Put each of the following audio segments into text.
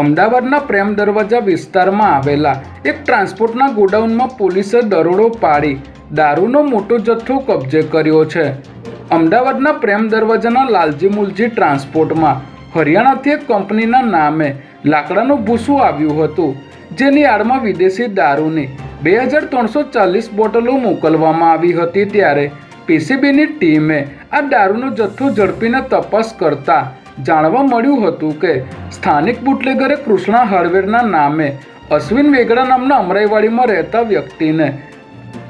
અમદાવાદના પ્રેમ દરવાજા વિસ્તારમાં આવેલા એક ટ્રાન્સપોર્ટના ગોડાઉનમાં પોલીસે દરોડો પાડી દારૂનો મોટો જથ્થો કબજે કર્યો છે. અમદાવાદના પ્રેમ દરવાજાના લાલજી મુલજી ટ્રાન્સપોર્ટમાં હરિયાણાથી એક કંપનીના નામે લાકડાનું ભૂસું આવ્યું હતું, જેની આડમાં વિદેશી દારૂની બે હજાર ત્રણસો ચાલીસ બોટલો મોકલવામાં આવી હતી ત્યારે પીસીબીની ટીમે આ દારૂનો જથ્થો ઝડપીને તપાસ કરતા જાણવા મળ્યું હતું કે સ્થાનિક બુટલેગરે કૃષ્ણા હાર્ડવેરના નામે અશ્વિન વેગડા નામના અમરાઈવાડીમાં રહેતા વ્યક્તિને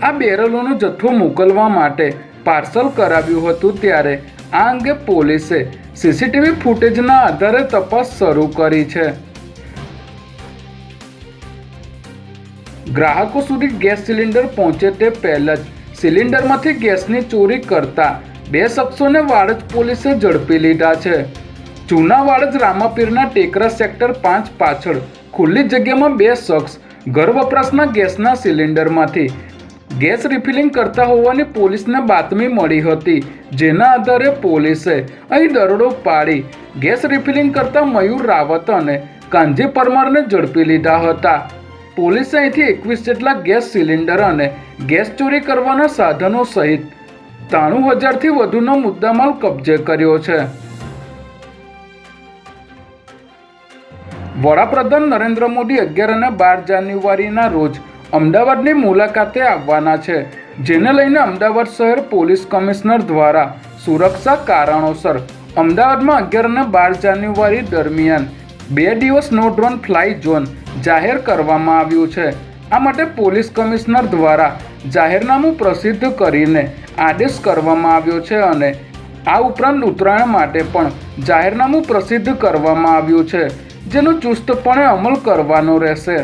આ બેરલોનો જથ્થો મોકલવા માટે પાર્સલ કરાવ્યું હતું ત્યારે આ અંગે પોલીસે સીસીટીવી ફૂટેજના આધારે તપાસ શરૂ કરી છે. ગ્રાહકો સુધી ગેસ સિલિન્ડર પહોંચે તે પહેલાં જ સિલિન્ડરમાંથી ગેસની ચોરી કરતા બે શખ્સોને વાડજ પોલીસે ઝડપી લીધા છે. જૂના વાડજ રામાપીરના ટેકરા સેક્ટર પાંચ પાછળ ખુલ્લી જગ્યામાં બે શખ્સ ઘર વપરાશના ગેસના સિલિન્ડરમાંથી ગેસ રિફિલિંગ કરતા હોવાની પોલીસને બાતમી મળી હતી, જેના આધારે પોલીસે અહીં દરોડો પાડી ગેસ રિફિલિંગ કરતા મયુર રાવત અને કાંજી પરમારને ઝડપી લીધા હતા. પોલીસે અહીંથી એકવીસ જેટલા ગેસ સિલિન્ડર અને ગેસ ચોરી કરવાના સાધનો સહિત ત્રાણું હજારથી વધુનો મુદ્દામાલ કબજે કર્યો છે. વડાપ્રધાન નરેન્દ્ર મોદી અગિયાર અને બાર જાન્યુઆરીના રોજ અમદાવાદની મુલાકાતે આવવાના છે, જેને લઈને અમદાવાદ શહેર પોલીસ કમિશનર દ્વારા સુરક્ષા કારણોસર અમદાવાદમાં અગિયાર અને બાર જાન્યુઆરી દરમિયાન બે દિવસ નો ડ્રોન ફ્લાય ઝોન જાહેર કરવામાં આવ્યું છે. આ માટે પોલીસ કમિશનર દ્વારા જાહેરનામું પ્રસિદ્ધ કરીને આદેશ કરવામાં આવ્યો છે અને આ ઉપરાંત ઉત્તરાયણ માટે પણ જાહેરનામું પ્રસિદ્ધ કરવામાં આવ્યું છે. જેનો ચુસ્તપણે અમલ કરવાનો રહેશે.